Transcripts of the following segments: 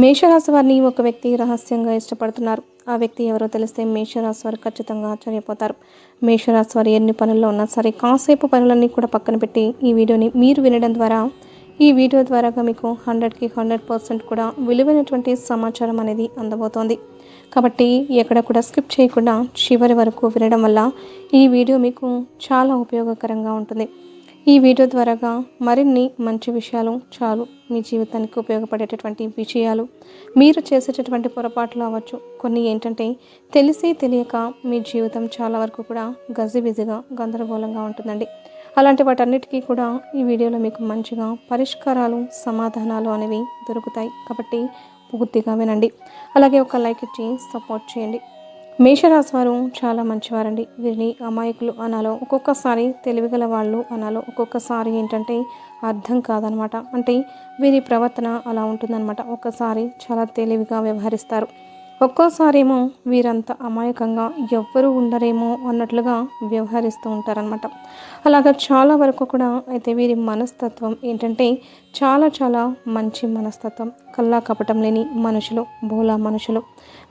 మేషరాశి వారిని ఒక వ్యక్తి రహస్యంగా ఇష్టపడుతున్నారు. ఆ వ్యక్తి ఎవరో తెలిస్తే మేషరాశి వారు ఖచ్చితంగా ఆశ్చర్యపోతారు. మేషరాశి వారు ఎన్ని పనుల్లో ఉన్నా సరే కాసేపు పనులన్నీ కూడా పక్కన పెట్టి ఈ వీడియోని మీరు వినడం ద్వారా ఈ వీడియో ద్వారాగా మీకు హండ్రెడ్కి హండ్రెడ్ పర్సెంట్ కూడా విలువైనటువంటి సమాచారం అనేది అందబోతోంది. కాబట్టి ఎక్కడ కూడా స్కిప్ చేయకుండా చివరి వరకు వినడం వల్ల ఈ వీడియో మీకు చాలా ఉపయోగకరంగా ఉంటుంది. ఈ వీడియో ద్వారాగా మరిన్ని మంచి విషయాలు చాలు మీ జీవితానికి ఉపయోగపడేటటువంటి విషయాలు మీరు చేసేటటువంటి పొరపాట్లు అవ్వచ్చు. కొన్ని ఏంటంటే తెలిసి తెలియక మీ జీవితం చాలా వరకు కూడా గజిబిజిగా గందరగోళంగా ఉంటుందండి. అలాంటి వాటన్నిటికీ కూడా ఈ వీడియోలో మీకు మంచిగా పరిష్కారాలు సమాధానాలు అనేవి దొరుకుతాయి. కాబట్టి పూర్తిగా వినండి. అలాగే ఒక లైక్ ఇచ్చి సపోర్ట్ చేయండి. మేషరాశి వారు చాలా మంచివారండి. వీరిని అమాయకులు అనాలో ఒక్కొక్కసారి తెలివిగల వాళ్ళు అనాలో ఒక్కొక్కసారి ఏంటంటే అర్థం కాదనమాట. అంటే వీరి ప్రవర్తన అలా ఉంటుందన్నమాట ఒక్కసారి చాలా తెలివిగా వ్యవహరిస్తారు. ఒక్కోసారేమో వీరంత అమాయకంగా ఎవ్వరూ ఉండరేమో అన్నట్లుగా వ్యవహరిస్తూ ఉంటారనమాట అలాగా చాలా వరకు కూడా అయితే వీరి మనస్తత్వం ఏంటంటే చాలా చాలా మంచి మనస్తత్వం. కల్లా కపటం లేని మనుషులు బోలా మనుషులు.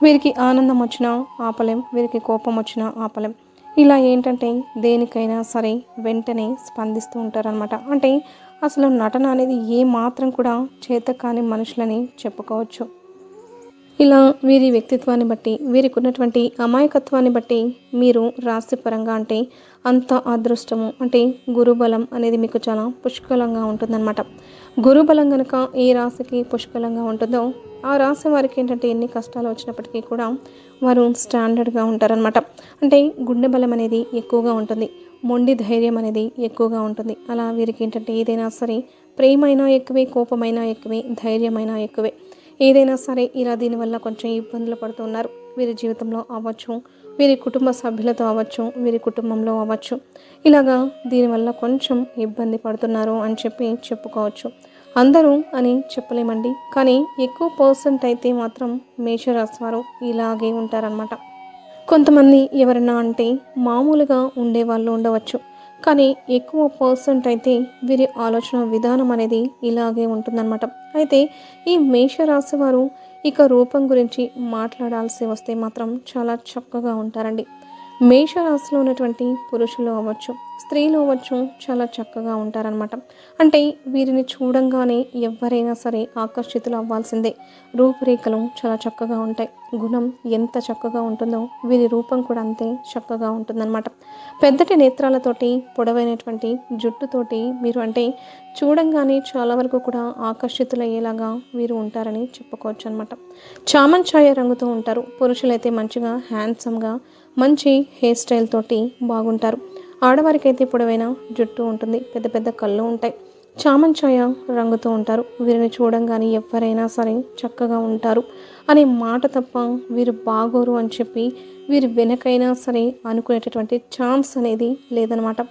వీరికి ఆనందం వచ్చినా ఆపలేం వీరికి కోపం వచ్చినా ఆపలేం. ఇలా ఏంటంటే దేనికైనా సరే వెంటనే స్పందిస్తూ ఉంటారనమాట అంటే అసలు నటన అనేది ఏ మాత్రం కూడా చేత కాని మనుషులని చెప్పుకోవచ్చు. ఇలా వీరి వ్యక్తిత్వాన్ని బట్టి వీరికి ఉన్నటువంటి అమాయకత్వాన్ని బట్టి మీరు రాశిపరంగా అంటే అంత అదృష్టము అంటే గురుబలం అనేది మీకు చాలా పుష్కలంగా ఉంటుందన్నమాట. గురుబలం కనుక ఏ రాశికి పుష్కలంగా ఉంటుందో ఆ రాశి వారికి ఏంటంటే ఎన్ని కష్టాలు వచ్చినప్పటికీ కూడా వారు స్టాండర్డ్గా ఉంటారనమాట అంటే గుండె బలం అనేది ఎక్కువగా ఉంటుంది మొండి ధైర్యం అనేది ఎక్కువగా ఉంటుంది. అలా వీరికి ఏంటంటే ఏదైనా సరే ప్రేమైనా ఎక్కువే కోపమైనా ఎక్కువే ధైర్యమైనా ఎక్కువే. ఏదైనా సరే ఇలా దీనివల్ల కొంచెం ఇబ్బందులు పడుతున్నారు. వీరి జీవితంలో అవ్వచ్చు వీరి కుటుంబ సభ్యులతో అవ్వచ్చు వీరి కుటుంబంలో అవ్వచ్చు. ఇలాగా దీనివల్ల కొంచెం ఇబ్బంది పడుతున్నారు అని చెప్పి చెప్పుకోవచ్చు. అందరూ అని చెప్పలేమండి. కానీ ఎక్కువ పర్సెంట్ అయితే మాత్రం మేషరాశి వారు ఇలాగే ఉంటారనమాట కొంతమంది ఎవరన్నా అంటే మామూలుగా ఉండే వాళ్ళు ఉండవచ్చు. కానీ ఎక్కువ పర్సెంట్ అయితే వీరి ఆలోచన విధానం అనేది ఇలాగే ఉంటుందన్నమాట. అయితే ఈ మేషరాశి వారు ఇక రూపం గురించి మాట్లాడాల్సి వస్తే మాత్రం చాలా చక్కగా ఉంటారండి. మేషరాశిలో ఉన్నటువంటి పురుషులు అవ్వచ్చు స్త్రీలు అవ్వచ్చు చాలా చక్కగా ఉంటారనమాట అంటే వీరిని చూడంగానే ఎవరైనా సరే ఆకర్షితులు అవ్వాల్సిందే. రూపురేఖలు చాలా చక్కగా ఉంటాయి. గుణం ఎంత చక్కగా ఉంటుందో వీరి రూపం కూడా అంతే చక్కగా ఉంటుందన్నమాట. పెద్దటి నేత్రాలతోటి పొడవైనటువంటి జుట్టుతోటి మీరు అంటే చూడంగానే చాలా వరకు కూడా ఆకర్షితులయ్యేలాగా వీరు ఉంటారని చెప్పుకోవచ్చు అనమాట చామంచాయ రంగుతో ఉంటారు. పురుషులైతే మంచిగా హ్యాండ్సమ్గా మంచి హెయిర్ స్టైల్ తోటి బాగుంటారు. ఆడవారికైతే పొడవైన జుట్టు ఉంటుంది. పెద్ద పెద్ద కళ్ళు ఉంటాయి. చామంచాయ రంగుతో ఉంటారు. వీరిని చూడంగానే ఎవరైనా సరే చక్కగా ఉంటారు. అనే మాట తప్ప వీరు బాగోరు అని చెప్పి వీరి వెనకైనా సరే అనుకునేటటువంటి ఛాన్స్ అనేది లేదనమాట.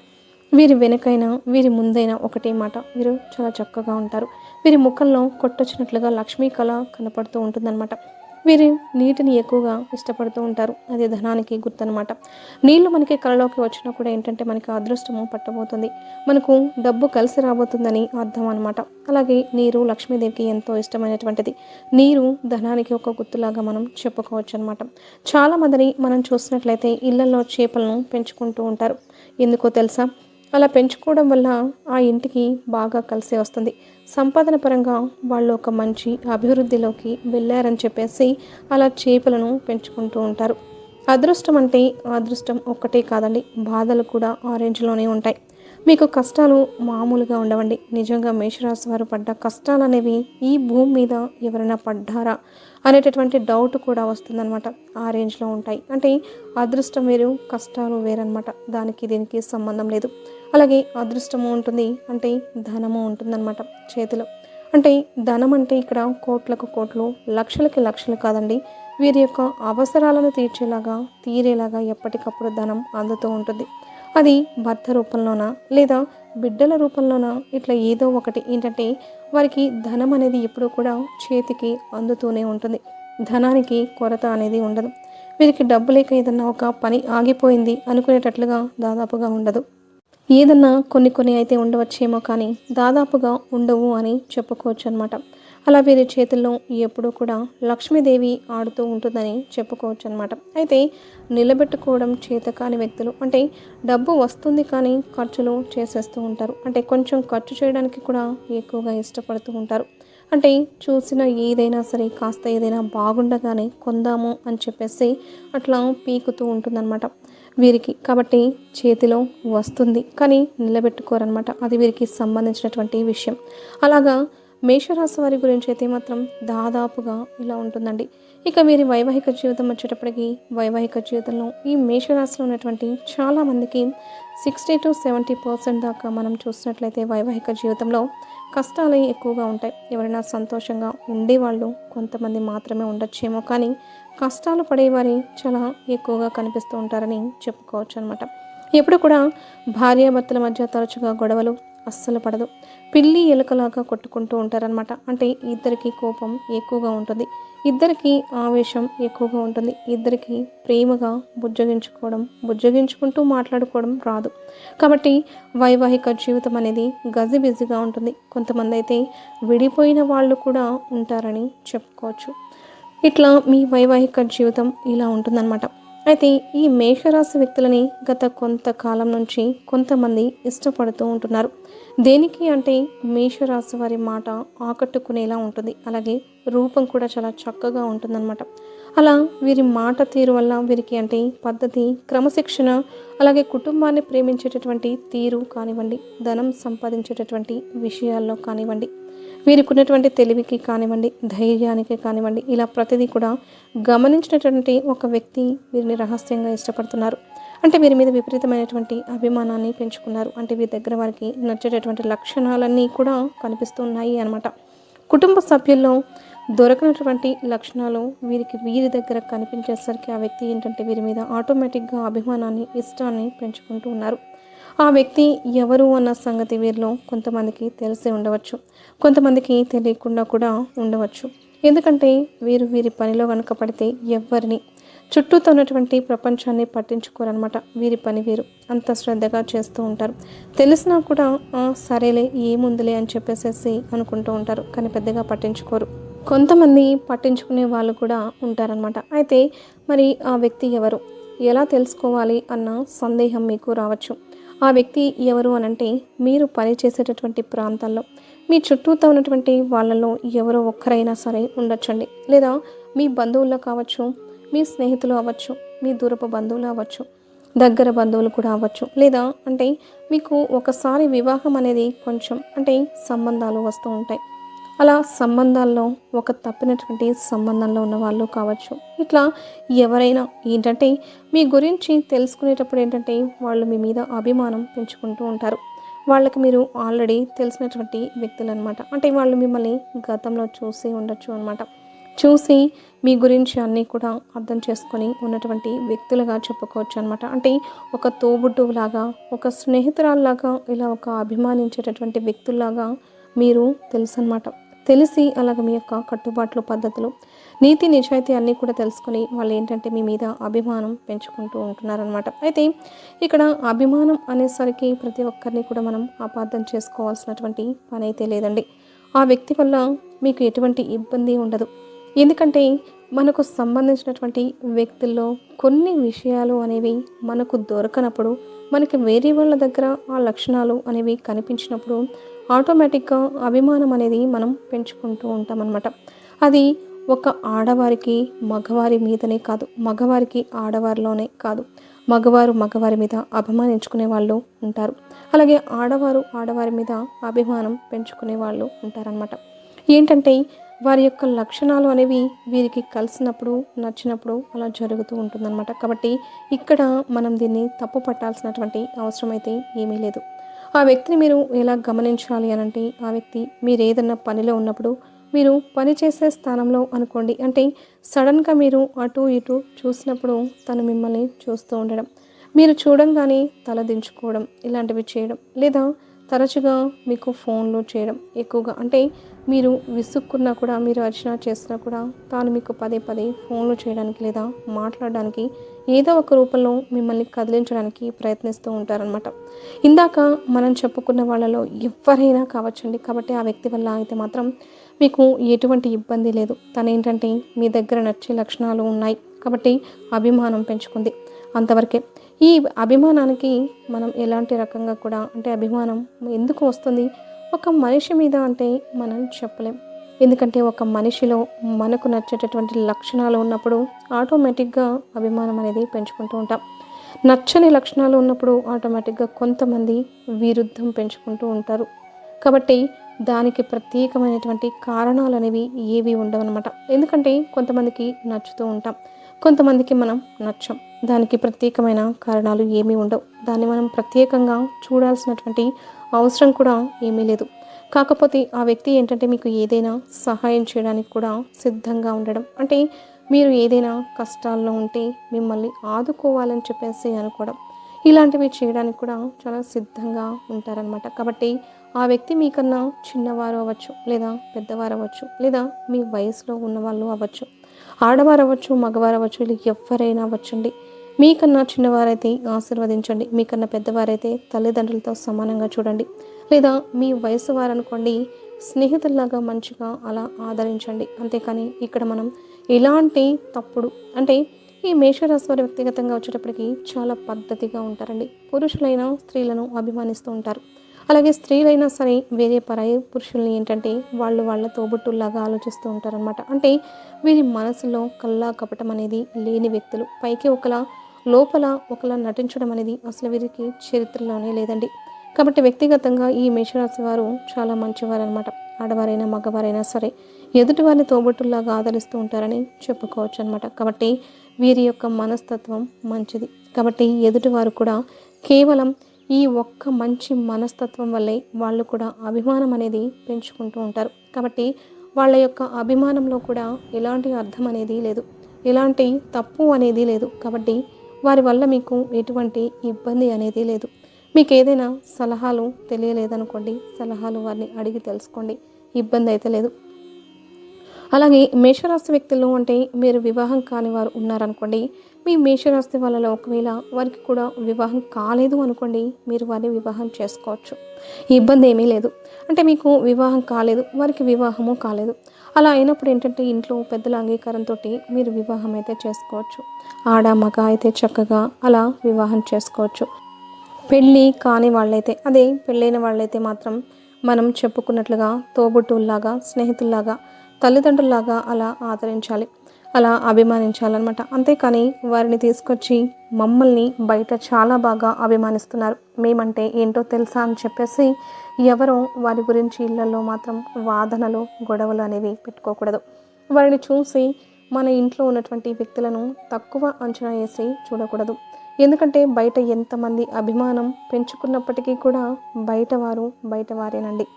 వీరి వెనకైనా వీరి ముందైనా ఒకటే మాట. వీరు చాలా చక్కగా ఉంటారు. వీరి ముఖంలో కొట్టొచ్చినట్లుగా లక్ష్మీ కళ కనపడుతూ ఉంటుందన్నమాట వీరు నీటిని ఎక్కువగా ఇష్టపడుతూ ఉంటారు. అది ధనానికి గుర్తనమాట నీళ్ళు మనకి కళలోకి వచ్చినా కూడా ఏంటంటే మనకి అదృష్టము పట్టబోతుంది. మనకు డబ్బు కలిసి రాబోతుందని అర్థం అనమాట అలాగే నీరు లక్ష్మీదేవికి ఎంతో ఇష్టమైనటువంటిది. నీరు ధనానికి ఒక గుర్తులాగా మనం చెప్పుకోవచ్చు అనమాట చాలా మందిని మనం చూసినట్లయితే ఇళ్ళలో చేపలను పెంచుకుంటూ ఉంటారు. ఎందుకో తెలుసా? అలా పెంచుకోవడం వల్ల ఆ ఇంటికి బాగా కలిసి వస్తుంది. సంపాదన పరంగా వాళ్ళు ఒక మంచి అభివృద్ధిలోకి వెళ్ళారని చెప్పేసి అలా చేపలను పెంచుకుంటూ ఉంటారు. అదృష్టం అంటే అదృష్టం ఒక్కటే కాదండి బాధలు కూడా ఆ రేంజ్లోనే ఉంటాయి. మీకు కష్టాలు మామూలుగా ఉండవండి. నిజంగా మేషరాశి వారు పడ్డ కష్టాలు అనేవి ఈ భూమి మీద ఎవరైనా పడ్డారా అనేటటువంటి డౌట్ కూడా వస్తుందన్నమాట. ఆ రేంజ్లో ఉంటాయి. అంటే అదృష్టం వేరు కష్టాలు వేరనమాట దానికి దీనికి సంబంధం లేదు. అలాగే అదృష్టము ఉంటుంది అంటే ధనము ఉంటుందన్నమాట చేతిలో. అంటే ధనం అంటే ఇక్కడ కోట్లకు కోట్లు లక్షలకి లక్షలు కాదండి. వీరి యొక్క అవసరాలను తీర్చేలాగా తీరేలాగా ఎప్పటికప్పుడు ధనం అందుతూ ఉంటుంది. అది భర్త రూపంలోనా లేదా బిడ్డల రూపంలోనా? ఇట్లా ఏదో ఒకటి ఏంటంటే వారికి ధనం అనేది ఎప్పుడూ కూడా చేతికి అందుతూనే ఉంటుంది. ధనానికి కొరత అనేది ఉండదు. వీరికి డబ్బు లేక ఏదన్నా ఒక పని ఆగిపోయింది అనుకునేటట్లుగా దాదాపుగా ఉండదు. ఏదన్నా కొన్ని కొన్ని అయితే ఉండవచ్చేమో కానీ దాదాపుగా ఉండవు అని చెప్పుకోవచ్చు అనమాట అలా వీరి చేతుల్లో ఎప్పుడూ కూడా లక్ష్మీదేవి ఆడుతూ ఉంటుందని చెప్పుకోవచ్చు అనమాట అయితే నిలబెట్టుకోవడం చేత కాని వ్యక్తులు అంటే డబ్బు వస్తుంది కానీ ఖర్చులు చేసేస్తూ ఉంటారు. అంటే కొంచెం ఖర్చు చేయడానికి కూడా ఎక్కువగా ఇష్టపడుతూ ఉంటారు. అంటే చూసిన ఏదైనా సరే కాస్త ఏదైనా బాగుండగానే కొందాము అని చెప్పేసి అట్లా పీకుతూ ఉంటుందన్నమాట. వీరికి కాబట్టి చేతిలో వస్తుంది. కానీ నిలబెట్టుకోరనమాట అది వీరికి సంబంధించినటువంటి విషయం. అలాగా మేషరాశి వారి గురించి అయితే మాత్రం దాదాపుగా ఇలా ఉంటుందండి. ఇక వీరి వైవాహిక జీవితం వచ్చేటప్పటికి వైవాహిక జీవితంలో ఈ మేషరాశిలో ఉన్నటువంటి చాలామందికి సిక్స్టీ టు సెవెంటీ పర్సెంట్ దాకా మనం చూసినట్లయితే వైవాహిక జీవితంలో కష్టాలు ఎక్కువగా ఉంటాయి. ఎవరైనా సంతోషంగా ఉండేవాళ్ళు కొంతమంది మాత్రమే ఉండొచ్చేమో కానీ కష్టాలు పడేవారే చాలా ఎక్కువగా కనిపిస్తూ ఉంటారని చెప్పుకోవచ్చు అనమాట ఎప్పుడు కూడా భార్యాభర్తల మధ్య తరచుగా గొడవలు అస్సలు పడదు. పిల్లి ఎలుకలాగా కొట్టుకుంటూ ఉంటారనమాట అంటే ఇద్దరికి కోపం ఎక్కువగా ఉంటుంది. ఇద్దరికి ఆవేశం ఎక్కువగా ఉంటుంది. ఇద్దరికి ప్రేమగా బుజ్జగించుకోవడం బుజ్జగించుకుంటూ మాట్లాడుకోవడం రాదు. కాబట్టి వైవాహిక జీవితం అనేది గజిబిజిగా ఉంటుంది. కొంతమంది అయితే విడిపోయిన వాళ్ళు కూడా ఉంటారని చెప్పుకోవచ్చు. ఇట్లా మీ వైవాహిక జీవితం ఇలా ఉంటుందన్నమాట. అయితే ఈ మేషరాశి వ్యక్తులని గత కొంతకాలం నుంచి కొంతమంది ఇష్టపడుతూ ఉంటున్నారు. దేనికి అంటే మేషరాశి వారి మాట ఆకట్టుకునేలా ఉంటుంది. అలాగే రూపం కూడా చాలా చక్కగా ఉంటుందన్నమాట. అలా వీరి మాట తీరు వల్ల వీరికి అంటే పద్ధతి క్రమశిక్షణ అలాగే కుటుంబాన్ని ప్రేమించేటటువంటి తీరు కానివ్వండి ధనం సంపాదించేటటువంటి విషయాల్లో కానివ్వండి వీరికున్నటువంటి తెలివికి కానివ్వండి ధైర్యానికి కానివ్వండి ఇలా ప్రతిదీ కూడా గమనించినటువంటి ఒక వ్యక్తి వీరిని రహస్యంగా ఇష్టపడుతున్నారు. అంటే వీరి మీద విపరీతమైనటువంటి అభిమానాన్ని పెంచుకున్నారు. అంటే వీరి దగ్గర వారికి నచ్చేటటువంటి లక్షణాలన్నీ కూడా కనిపిస్తున్నాయి అన్నమాట. కుటుంబ సభ్యుల్లో దొరకనటువంటి లక్షణాలు వీరికి వీరి దగ్గర కనిపించేసరికి ఆ వ్యక్తి ఏంటంటే వీరి మీద ఆటోమేటిక్గా అభిమానాన్ని ఇష్టాన్ని పెంచుకుంటూ ఉన్నారు. ఆ వ్యక్తి ఎవరు అన్న సంగతి వీరిలో కొంతమందికి తెలిసి ఉండవచ్చు. కొంతమందికి తెలియకుండా కూడా ఉండవచ్చు. ఎందుకంటే వీరు వీరి పనిలో కనుక పడితే ఎవరిని చుట్టూతో ఉన్నటువంటి ప్రపంచాన్ని పట్టించుకోరనమాట వీరి పని వీరు. అంత శ్రద్ధగా చేస్తూ ఉంటారు. తెలిసినా కూడా సరేలే ఏముందిలే అని చెప్పేసేసి అనుకుంటూ ఉంటారు. కానీ పెద్దగా పట్టించుకోరు. కొంతమంది పట్టించుకునే వాళ్ళు కూడా ఉంటారనమాట అయితే మరి ఆ వ్యక్తి ఎవరు? ఎలా తెలుసుకోవాలి అన్న సందేహం మీకు రావచ్చు. ఆ వ్యక్తి ఎవరు అనంటే మీరు పని చేసేటటువంటి ప్రాంతాల్లో మీ చుట్టూతో ఉన్నటువంటి వాళ్ళలో ఎవరో ఒక్కరైనా సరే ఉండొచ్చండి. లేదా మీ బంధువుల్లో కావచ్చు మీ స్నేహితులు అవ్వచ్చు మీ దూరపు బంధువులు అవ్వచ్చు దగ్గర బంధువులు కూడా అవ్వచ్చు. లేదా అంటే మీకు ఒకసారి వివాహం అనేది కొంచెం అంటే సంబంధాలు వస్తూ ఉంటాయి. అలా సంబంధాల్లో ఒక తప్పినటువంటి సంబంధంలో ఉన్న వాళ్ళు కావచ్చు. ఇట్లా ఎవరైనా ఏంటంటే మీ గురించి తెలుసుకునేటప్పుడు ఏంటంటే వాళ్ళు మీ మీద అభిమానం పెంచుకుంటూ ఉంటారు. వాళ్ళకి మీరు ఆల్రెడీ తెలిసినటువంటి వ్యక్తులు అనమాట అంటే వాళ్ళు మిమ్మల్ని గతంలో చూసి ఉండొచ్చు అనమాట. చూసి మీ గురించి అన్నీ కూడా అర్థం చేసుకొని ఉన్నటువంటి వ్యక్తులుగా చెప్పుకోవచ్చు అనమాట. అంటే ఒక తోబుట్టులాగా ఒక స్నేహితురాల్లాగా ఇలా ఒక అభిమానించేటటువంటి వ్యక్తుల్లాగా మీరు తెలుసు అనమాట తెలిసి అలాగ మీ యొక్క కట్టుబాట్లు పద్ధతులు నీతి నిజాయితీ అన్నీ కూడా తెలుసుకొని వాళ్ళు ఏంటంటే మీ మీద అభిమానం పెంచుకుంటూ ఉంటున్నారనమాట అయితే ఇక్కడ అభిమానం అనేసరికి ప్రతి ఒక్కరిని కూడా మనం అపార్థం చేసుకోవాల్సినటువంటి పని అయితే లేదండి. ఆ వ్యక్తి వల్ల మీకు ఎటువంటి ఇబ్బంది ఉండదు. ఎందుకంటే మనకు సంబంధించినటువంటి వ్యక్తుల్లో కొన్ని విషయాలు అనేవి మనకు దొరకనప్పుడు మనకి వేరే వాళ్ళ దగ్గర ఆ లక్షణాలు అనేవి కనిపించినప్పుడు ఆటోమేటిక్గా అభిమానం అనేది మనం పెంచుకుంటూ ఉంటామన్నమాట. అది ఒక ఆడవారికి మగవారి మీదనే కాదు మగవారికి ఆడవారిలోనే కాదు. మగవారు మగవారి మీద అభిమానించుకునే వాళ్ళు ఉంటారు. అలాగే ఆడవారు ఆడవారి మీద అభిమానం పెంచుకునే వాళ్ళు ఉంటారనమాట ఏంటంటే వారి యొక్క లక్షణాలు అనేవి వీరికి కలిసినప్పుడు నచ్చినప్పుడు అలా జరుగుతూ ఉంటుందన్నమాట. కాబట్టి ఇక్కడ మనం దీన్ని తప్పు పట్టాల్సినటువంటి అవసరం అయితే ఏమీ లేదు. ఆ వ్యక్తిని మీరు ఎలా గమనించాలి అని అంటే ఆ వ్యక్తి మీరు ఏదన్నా పనిలో ఉన్నప్పుడు మీరు పని చేసే స్థానంలో అనుకోండి. అంటే సడన్గా మీరు అటు ఇటు చూసినప్పుడు తను మిమ్మల్ని చూస్తూ ఉండడం మీరు చూడంగానే తల దించుకోవడం ఇలాంటివి చేయడం లేదా తరచుగా మీకు ఫోన్లు చేయడం ఎక్కువగా. అంటే మీరు విసుక్కున్నా కూడా మీరు అర్చన చేసినా కూడా తాను మీకు పదే పదే ఫోన్లు చేయడానికి లేదా మాట్లాడడానికి ఏదో ఒక రూపంలో మిమ్మల్ని కదిలించడానికి ప్రయత్నిస్తూ ఉంటారనమాట ఇందాక మనం చెప్పుకున్న వాళ్ళలో ఎవరైనా కావచ్చండి. కాబట్టి ఆ వ్యక్తి వల్ల అయితే మాత్రం మీకు ఎటువంటి ఇబ్బంది లేదు. తను ఏంటంటే మీ దగ్గర నచ్చే లక్షణాలు ఉన్నాయి. కాబట్టి అభిమానం పెంచుకుంది. అంతవరకే ఈ అభిమానానికి మనం ఎలాంటి రకంగా కూడా అంటే అభిమానం ఎందుకు వస్తుంది? ఒక మనిషి మీద అంటే మనం చెప్పలేం. ఎందుకంటే ఒక మనిషిలో మనకు నచ్చేటటువంటి లక్షణాలు ఉన్నప్పుడు ఆటోమేటిక్గా అభిమానం అనేది పెంచుకుంటూ ఉంటాం. నచ్చని లక్షణాలు ఉన్నప్పుడు ఆటోమేటిక్గా కొంతమంది విరుద్ధం పెంచుకుంటూ ఉంటారు. కాబట్టి దానికి ప్రత్యేకమైనటువంటి కారణాలు అనేవి ఏవి ఉండవన్నమాట. ఎందుకంటే కొంతమందికి నచ్చుతూ ఉంటాం. కొంతమందికి మనం నచ్చం. దానికి ప్రత్యేకమైన కారణాలు ఏమీ ఉండవు. దాన్ని మనం ప్రత్యేకంగా చూడాల్సినటువంటి అవసరం కూడా ఏమీ లేదు. కాకపోతే ఆ వ్యక్తి ఏంటంటే మీకు ఏదైనా సహాయం చేయడానికి కూడా సిద్ధంగా ఉండడం. అంటే మీరు ఏదైనా కష్టాల్లో ఉంటే మిమ్మల్ని ఆదుకోవాలని చెప్పేసి అనుకోవడం. ఇలాంటివి చేయడానికి కూడా చాలా సిద్ధంగా ఉంటారనమాట కాబట్టి ఆ వ్యక్తి మీకన్నా చిన్నవారు అవ్వచ్చు లేదా పెద్దవారు అవ్వచ్చు లేదా మీ వయసులో ఉన్నవాళ్ళు అవ్వచ్చు. ఆడవారు అవ్వచ్చు మగవారు అవ్వచ్చు ఇలా ఎవరైనా అవ్వచ్చండి. మీకన్నా చిన్నవారైతే ఆశీర్వదించండి. మీకన్నా పెద్దవారైతే తల్లిదండ్రులతో సమానంగా చూడండి. లేదా మీ వయసు వారనుకోండి స్నేహితుల్లాగా మంచిగా అలా ఆదరించండి. అంతేకాని ఇక్కడ మనం ఎలాంటి తప్పుడు అంటే ఈ మేషరాశి వారి వ్యక్తిగతంగా వచ్చేటప్పటికి చాలా పద్ధతిగా ఉంటారండి. పురుషులైన స్త్రీలను అభిమానిస్తూ ఉంటారు. అలాగే స్త్రీలైనా సరే వేరే పరాయి పురుషుల్ని ఏంటంటే వాళ్ళు వాళ్ళ తోబుట్టుల్లాగా ఆలోచిస్తూ ఉంటారనమాట అంటే వీరి మనసులో కల్లా కపటం అనేది లేని వ్యక్తులు. పైకి ఒకలా లోపల ఒకలా నటించడం అనేది అసలు వీరికి చరిత్రలోనే లేదండి. కాబట్టి వ్యక్తిగతంగా ఈ మేషరాశి వారు చాలా మంచివారు అనమాట ఆడవారైనా మగవారైనా సరే ఎదుటి వారిని తోబుట్టుల్లాగా ఆదరిస్తూ ఉంటారని చెప్పుకోవచ్చు అనమాట కాబట్టి వీరి యొక్క మనస్తత్వం మంచిది. కాబట్టి ఎదుటివారు కూడా కేవలం ఈ ఒక్క మంచి మనస్తత్వం వల్లే వాళ్ళు కూడా అభిమానం అనేది పెంచుకుంటూ ఉంటారు. కాబట్టి వాళ్ళ యొక్క అభిమానంలో కూడా ఎలాంటి అర్థం అనేది లేదు. ఎలాంటి తప్పు అనేది లేదు. కాబట్టి వారి వల్ల మీకు ఎటువంటి ఇబ్బంది అనేది లేదు. మీకు ఏదైనా సలహాలు తెలియలేదనుకోండి సలహాలు వారిని అడిగి తెలుసుకోండి. ఇబ్బంది అయితే లేదు. అలాగే మేషరాశి వ్యక్తులు అంటే మీరు వివాహం కాని వారు ఉన్నారనుకోండి మీ మేషరాశి వాళ్ళలో ఒకవేళ వారికి కూడా వివాహం కాలేదు అనుకోండి మీరు వారిని వివాహం చేసుకోవచ్చు. ఇబ్బంది ఏమీ లేదు. అంటే మీకు వివాహం కాలేదు వారికి వివాహము కాలేదు. అలా అయినప్పుడు ఏంటంటే ఇంట్లో పెద్దల అంగీకారంతో మీరు వివాహం అయితే చేసుకోవచ్చు. ఆడ మగ అయితే చక్కగా అలా వివాహం చేసుకోవచ్చు. పెళ్ళి కాని వాళ్ళైతే అదే పెళ్ళైన వాళ్ళైతే మాత్రం మనం చెప్పుకున్నట్లుగా తోబుట్టుల్లాగా స్నేహితుల్లాగా తల్లిదండ్రుల్లాగా అలా ఆదరించాలి. అలా అభిమానించాలన్నమాట. అంతేకాని వారిని తీసుకొచ్చి మమ్మల్ని బయట చాలా బాగా అభిమానిస్తున్నారు. మేమంటే ఏంటో తెలుసా అని చెప్పేసి ఎవరో వారి గురించి ఇళ్ళలో మాత్రం వాదనలు గొడవలు అనేవి పెట్టుకోకూడదు. వారిని చూసి మన ఇంట్లో ఉన్నటువంటి వ్యక్తులను తక్కువ అంచనా వేసి చూడకూడదు. ఎందుకంటే బయట ఎంతమంది అభిమానం పెంచుకున్నప్పటికీ కూడా బయట వారు బయట వారేనండి.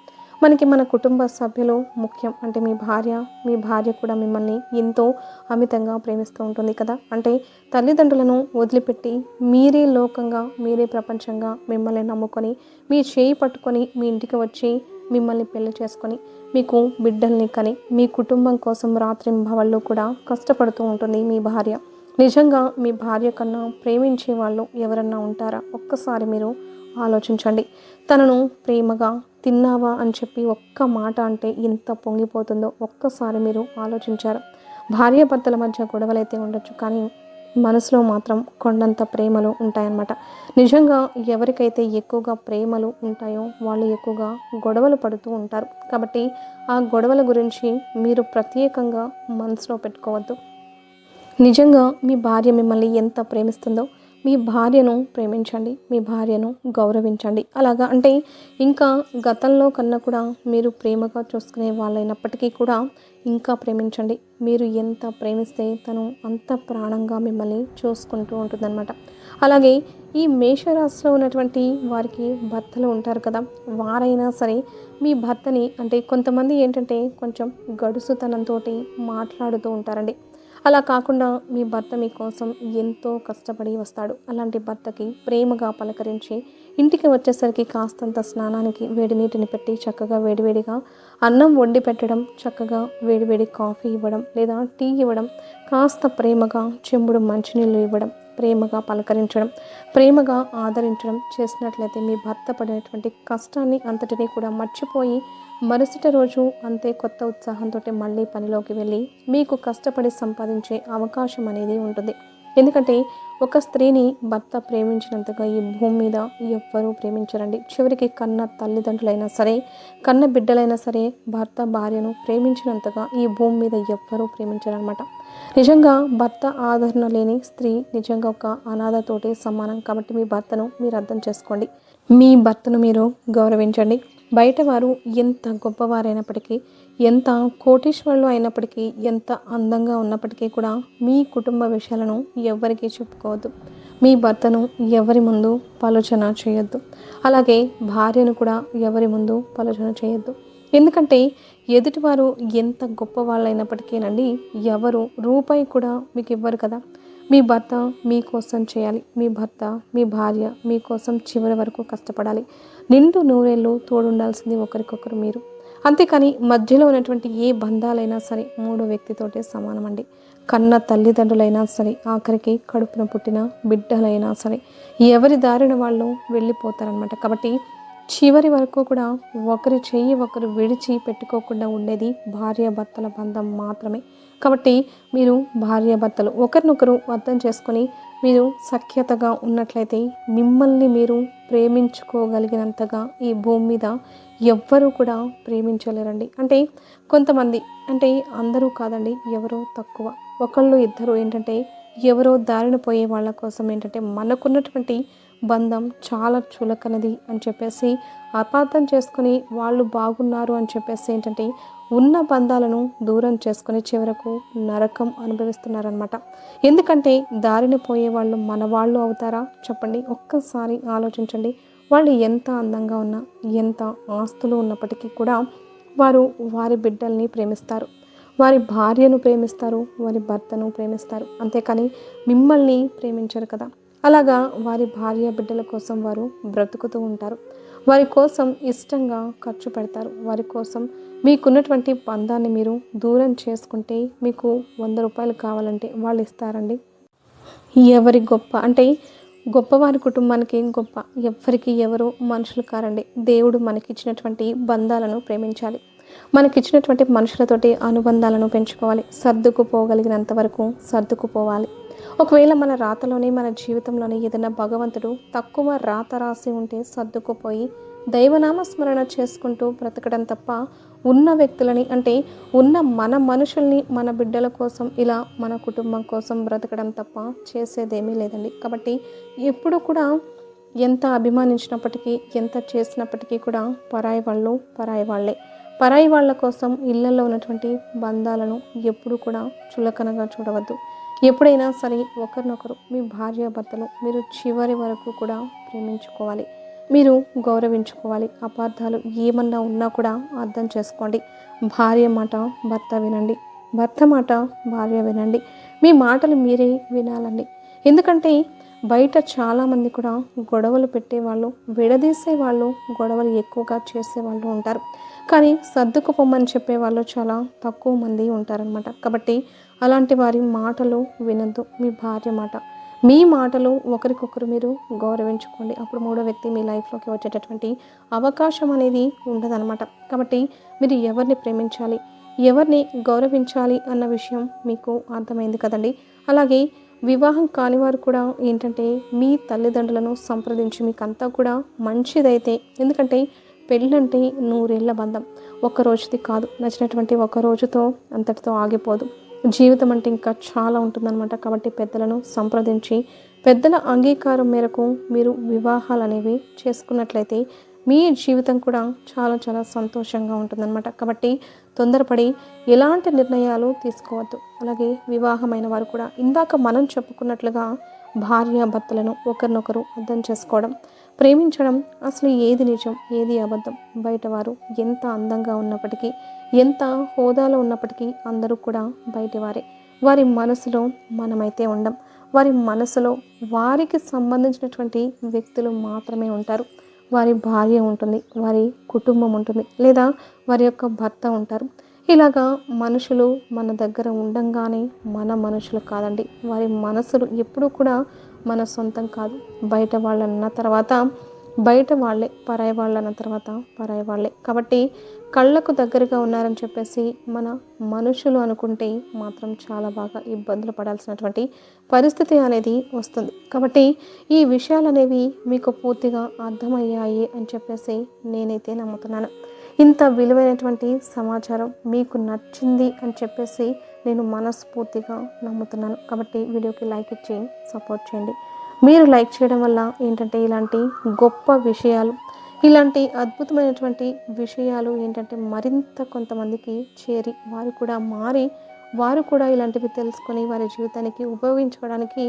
మనకి మన కుటుంబ సభ్యులు ముఖ్యం. అంటే మీ భార్య మీ భార్య కూడా మిమ్మల్ని ఎంతో అమితంగా ప్రేమిస్తూ ఉంటుంది కదా. అంటే తల్లిదండ్రులను వదిలిపెట్టి మీరే లోకంగా మీరే ప్రపంచంగా మిమ్మల్ని నమ్ముకొని మీ చేయి పట్టుకొని మీ ఇంటికి వచ్చి మిమ్మల్ని పెళ్ళి చేసుకొని మీకు బిడ్డల్ని కని మీ కుటుంబం కోసం రాత్రింభవళ్ళు కూడా కష్టపడుతూ ఉంటుంది మీ భార్య. నిజంగా మీ భార్య కన్నా ప్రేమించే వాళ్ళు ఎవరన్నా ఉంటారా? ఒక్కసారి మీరు ఆలోచించండి. తనను ప్రేమగా తిన్నావా అని చెప్పి ఒక్క మాట అంటే ఎంత పొంగిపోతుందో ఒక్కసారి మీరు ఆలోచించారు. భార్యాభర్తల మధ్య గొడవలైతే ఉండొచ్చు కానీ మనసులో మాత్రం కొండంత ప్రేమలు ఉంటాయన్నమాట. నిజంగా ఎవరికైతే ఎక్కువగా ప్రేమలు ఉంటాయో వాళ్ళు ఎక్కువగా గొడవలు పడుతూ ఉంటారు. కాబట్టి ఆ గొడవల గురించి మీరు ప్రత్యేకంగా మనసులో పెట్టుకోవద్దు. నిజంగా మీ భార్య మిమ్మల్ని ఎంత ప్రేమిస్తుందో మీ భార్యను ప్రేమించండి మీ భార్యను గౌరవించండి. అలాగా అంటే ఇంకా గతంలో కన్నా కూడా మీరు ప్రేమగా చూసుకునే వాళ్ళైనప్పటికీ కూడా ఇంకా ప్రేమించండి. మీరు ఎంత ప్రేమిస్తే తను అంత ప్రాణంగా మిమ్మల్ని చూసుకుంటూ ఉంటుందన్నమాట. అలాగే ఈ మేషరాశిలో ఉన్నటువంటి వారికి భర్తలు ఉంటారు కదా వారైనా సరే మీ భర్తని అంటే కొంతమంది ఏంటంటే కొంచెం గడుసుతనంతో మాట్లాడుతూ ఉంటారండి. అలా కాకుండా మీ భర్త మీకోసం ఎంతో కష్టపడి వస్తాడు. అలాంటి భర్తకి ప్రేమగా పలకరించి ఇంటికి వచ్చేసరికి కాస్తంత స్నానానికి వేడి నీటిని పెట్టి చక్కగా వేడివేడిగా అన్నం వండి పెట్టడం చక్కగా వేడివేడి కాఫీ ఇవ్వడం లేదా టీ ఇవ్వడం కాస్త ప్రేమగా చెంబుడు మంచినీళ్ళు ఇవ్వడం ప్రేమగా పలకరించడం ప్రేమగా ఆదరించడం చేసినట్లయితే మీ భర్త పడినటువంటి కష్టాన్ని అంతటినీ కూడా మర్చిపోయి మరుసటి రోజు అంతే కొత్త ఉత్సాహంతో మళ్ళీ పనిలోకి వెళ్ళి మీకు కష్టపడి సంపాదించే అవకాశం అనేది ఉంటుంది. ఎందుకంటే ఒక స్త్రీని భర్త ప్రేమించినంతగా ఈ భూమి మీద ఎవ్వరూ ప్రేమించరండి. చివరికి కన్న తల్లిదండ్రులైనా సరే కన్న బిడ్డలైనా సరే భర్త భార్యను ప్రేమించినంతగా ఈ భూమి మీద ఎవ్వరూ ప్రేమించరనమాట నిజంగా భర్త ఆదరణ లేని స్త్రీ నిజంగా ఒక అనాథతోటి సమానం. కాబట్టి మీ భర్తను మీరు అర్థం చేసుకోండి. మీ భర్తను మీరు గౌరవించండి. బయటవారు ఎంత గొప్పవారైనప్పటికీ ఎంత కోటీశ్వరులు అయినప్పటికీ ఎంత అందంగా ఉన్నప్పటికీ కూడా మీ కుటుంబ విషయాలను ఎవరికీ చెప్పుకోవద్దు. మీ భర్తను ఎవరి ముందు పలోచన చేయొద్దు. అలాగే భార్యను కూడా ఎవరి ముందు పలోచన చేయొద్దు. ఎందుకంటే ఎదుటివారు ఎంత గొప్ప వాళ్ళైనప్పటికీనండి ఎవరు రూపాయి కూడా మీకు ఇవ్వరు కదా. మీ భర్త మీకోసం చేయాలి. మీ భర్త మీ భార్య మీకోసం చివరి వరకు కష్టపడాలి. నిండు నూరేళ్ళు తోడుండాల్సింది ఒకరికొకరు మీరు. అంతేకాని మధ్యలో ఉన్నటువంటి ఏ బంధాలైనా సరే మూడో వ్యక్తితోటే సమానం అండి కన్న తల్లిదండ్రులైనా సరే ఆఖరికి కడుపున పుట్టిన బిడ్డలైనా సరే ఎవరి దారిన వాళ్ళు వెళ్ళిపోతారనమాట కాబట్టి చివరి వరకు కూడా ఒకరి చెయ్యి ఒకరు విడిచి పెట్టుకోకుండా ఉండేది భార్యాభర్తల బంధం మాత్రమే. కాబట్టి మీరు భార్యాభర్తలు ఒకరినొకరు అర్థం చేసుకొని మీరు సఖ్యతగా ఉన్నట్లయితే మిమ్మల్ని మీరు ప్రేమించుకోగలిగినంతగా ఈ భూమి మీద ఎవ్వరూ కూడా ప్రేమించలేరండి. అంటే కొంతమంది అంటే అందరూ కాదండి ఎవరో తక్కువ. ఒకళ్ళు ఇద్దరు ఏంటంటే ఎవరో దారిన పోయే వాళ్ళ కోసం ఏంటంటే మనకున్నటువంటి బంధం చాలా చులకనది అని చెప్పేసి అపార్థం చేసుకొని వాళ్ళు బాగున్నారు అని చెప్పేసి ఏంటంటే ఉన్న బంధాలను దూరం చేసుకుని చివరకు నరకం అనుభవిస్తున్నారనమాట ఎందుకంటే దారిన పోయే వాళ్ళు మన వాళ్ళు అవుతారా? చెప్పండి. ఒక్కసారి ఆలోచించండి. వాళ్ళు ఎంత అందంగా ఉన్నా ఎంత ఆస్తులు ఉన్నప్పటికీ కూడా వారు వారి బిడ్డల్ని ప్రేమిస్తారు. వారి భార్యను ప్రేమిస్తారు. వారి భర్తను ప్రేమిస్తారు. అంతేకాని మిమ్మల్ని ప్రేమించరు కదా. అలాగా వారి భార్య బిడ్డల కోసం వారు బ్రతుకుతూ ఉంటారు. వారి కోసం ఇష్టంగా ఖర్చు పెడతారు. వారి కోసం మీకున్నటువంటి బంధాన్ని మీరు దూరం చేసుకుంటే మీకు వంద రూపాయలు కావాలంటే వాళ్ళు ఇస్తారండి. ఎవరి గొప్ప? అంటే గొప్పవారి కుటుంబానికి గొప్ప? ఎవరికి ఎవరు మనుషులు కారండి. దేవుడు మనకిచ్చినటువంటి బంధాలను ప్రేమించాలి. మనకిచ్చినటువంటి మనుషులతోటి అనుబంధాలను పెంచుకోవాలి. సర్దుకుపోగలిగినంత వరకు సర్దుకుపోవాలి. ఒకవేళ మన రాతలోనే మన జీవితంలోనే ఏదైనా భగవంతుడు తక్కువ రాత రాసి ఉంటే సర్దుకుపోయి దైవనామ స్మరణ చేసుకుంటూ బ్రతకడం తప్ప ఉన్న వ్యక్తులని అంటే ఉన్న మన మనుషుల్ని మన బిడ్డల కోసం ఇలా మన కుటుంబం కోసం బ్రతకడం తప్ప చేసేదేమీ లేదండి. కాబట్టి ఎప్పుడు కూడా ఎంత అభిమానించినప్పటికీ ఎంత చేసినప్పటికీ కూడా పరాయి వాళ్ళు పరాయి వాళ్ళే. పరాయి వాళ్ళ కోసం ఇళ్ళలో ఉన్నటువంటి బంధాలను ఎప్పుడు కూడా చులకనగా చూడవద్దు. ఎప్పుడైనా సరే ఒకరినొకరు మీ భార్యాభర్తలు మీరు చివరి వరకు కూడా ప్రేమించుకోవాలి. మీరు గౌరవించుకోవాలి. అపార్థాలు ఏమన్నా ఉన్నా కూడా అర్థం చేసుకోండి. భార్య మాట భర్త వినండి. భర్త మాట భార్య వినండి. మీ మాటలు మీరే వినాలండి. ఎందుకంటే బయట చాలామంది కూడా గొడవలు పెట్టేవాళ్ళు విడదీసే వాళ్ళు గొడవలు ఎక్కువగా చేసేవాళ్ళు ఉంటారు. కానీ సర్దుకుపోమని చెప్పేవాళ్ళు చాలా తక్కువ మంది ఉంటారనమాట కాబట్టి అలాంటి వారి మాటలు వినద్దు. మీ భార్య మాట. మీ మాటలు ఒకరికొకరు మీరు గౌరవించుకోండి. అప్పుడు మూడో వ్యక్తి మీ లైఫ్లోకి వచ్చేటటువంటి అవకాశం అనేది ఉండదన్నమాట. కాబట్టి మీరు ఎవరిని ప్రేమించాలి? ఎవరిని గౌరవించాలి అన్న విషయం మీకు అర్థమైంది కదండి. అలాగే వివాహం కాని వారు కూడా ఏంటంటే మీ తల్లిదండ్రులను సంప్రదించి మీకు కూడా మంచిదైతే ఎందుకంటే పెళ్ళంటే నూరేళ్ళ బంధం. ఒక్క రోజుది కాదు. నచ్చినటువంటి ఒక రోజుతో అంతటితో ఆగిపోదు. జీవితం అంటే ఇంకా చాలా ఉంటుందన్నమాట. కాబట్టి పెద్దలను సంప్రదించి పెద్దల అంగీకారం మేరకు మీరు వివాహాలు అనేవి చేసుకున్నట్లయితే మీ జీవితం కూడా చాలా చాలా సంతోషంగా ఉంటుందన్నమాట. కాబట్టి తొందరపడి ఎలాంటి నిర్ణయాలు తీసుకోవద్దు. అలాగే వివాహమైన వారు కూడా ఇందాక మనం చెప్పుకున్నట్లుగా భార్య భర్తలను ఒకరినొకరు అర్థం చేసుకోవడం ప్రేమించడం అసలు ఏది నిజం ఏది అబద్ధం? బయటవారు ఎంత అందంగా ఉన్నప్పటికీ ఎంత హోదాలో ఉన్నప్పటికీ అందరూ కూడా బయటివారే. వారి మనసులో మనమైతే ఉండం. వారి మనసులో వారికి సంబంధించినటువంటి వ్యక్తులు మాత్రమే ఉంటారు. వారి భార్య ఉంటుంది వారి కుటుంబం ఉంటుంది లేదా వారి యొక్క భర్త ఉంటారు. ఇలాగా మనుషులు మన దగ్గర ఉండంగానే మన మనుషులు కాదండి. వారి మనసులు ఎప్పుడూ కూడా మన సొంతం కాదు. బయట వాళ్ళన్న తర్వాత బయట వాళ్ళే పరాయి వాళ్ళన్న తర్వాత పరాయి వాళ్ళే. కాబట్టి కళ్ళకు దగ్గరగా ఉన్నారని చెప్పేసి మన మనుషులు అనుకుంటే మాత్రం చాలా బాగా ఇబ్బందులు పడాల్సినటువంటి పరిస్థితి అనేది వస్తుంది. కాబట్టి ఈ విషయాలు అనేవి మీకు పూర్తిగా అర్థమయ్యాయి అని చెప్పేసి నేనైతే నమ్ముతున్నాను. ఇంత విలువైనటువంటి సమాచారం మీకు నచ్చింది అని చెప్పేసి నేను మనస్ఫూర్తిగా నమ్ముతున్నాను. కాబట్టి వీడియోకి లైక్ ఇచ్చి సపోర్ట్ చేయండి. మీరు లైక్ చేయడం వల్ల ఏంటంటే ఇలాంటి గొప్ప విషయాలు ఇలాంటి అద్భుతమైనటువంటి విషయాలు ఏంటంటే మరింత కొంతమందికి చేరి వారు కూడా మారి వారు కూడా ఇలాంటివి తెలుసుకొని వారి జీవితానికి ఉపయోగించుకోవడానికి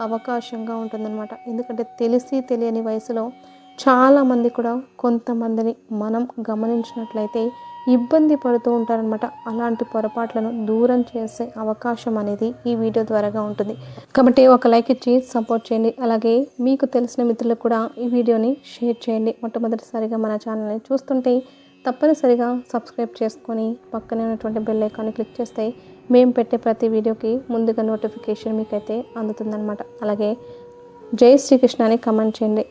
అవకాశంగా ఉంటుందన్నమాట. ఎందుకంటే తెలిసి తెలియని వయసులో చాలామంది కూడా కొంతమందిని మనం గమనించినట్లయితే ఇబ్బంది పడుతూ ఉంటారనమాట అలాంటి పొరపాట్లను దూరం చేసే అవకాశం అనేది ఈ వీడియో ద్వారాగా ఉంటుంది. కాబట్టి ఒక లైక్ ఇచ్చి సపోర్ట్ చేయండి. అలాగే మీకు తెలిసిన మిత్రులకు కూడా ఈ వీడియోని షేర్ చేయండి. మొట్టమొదటిసారిగా మన ఛానల్ని చూస్తుంటే తప్పనిసరిగా సబ్స్క్రైబ్ చేసుకొని పక్కనే ఉన్నటువంటి బెల్ ఐకాన్ని క్లిక్ చేస్తే మేము పెట్టే ప్రతి వీడియోకి ముందుగా నోటిఫికేషన్ మీకైతే అందుతుందన్నమాట. అలాగే జై శ్రీకృష్ణ అని కమెంట్ చేయండి.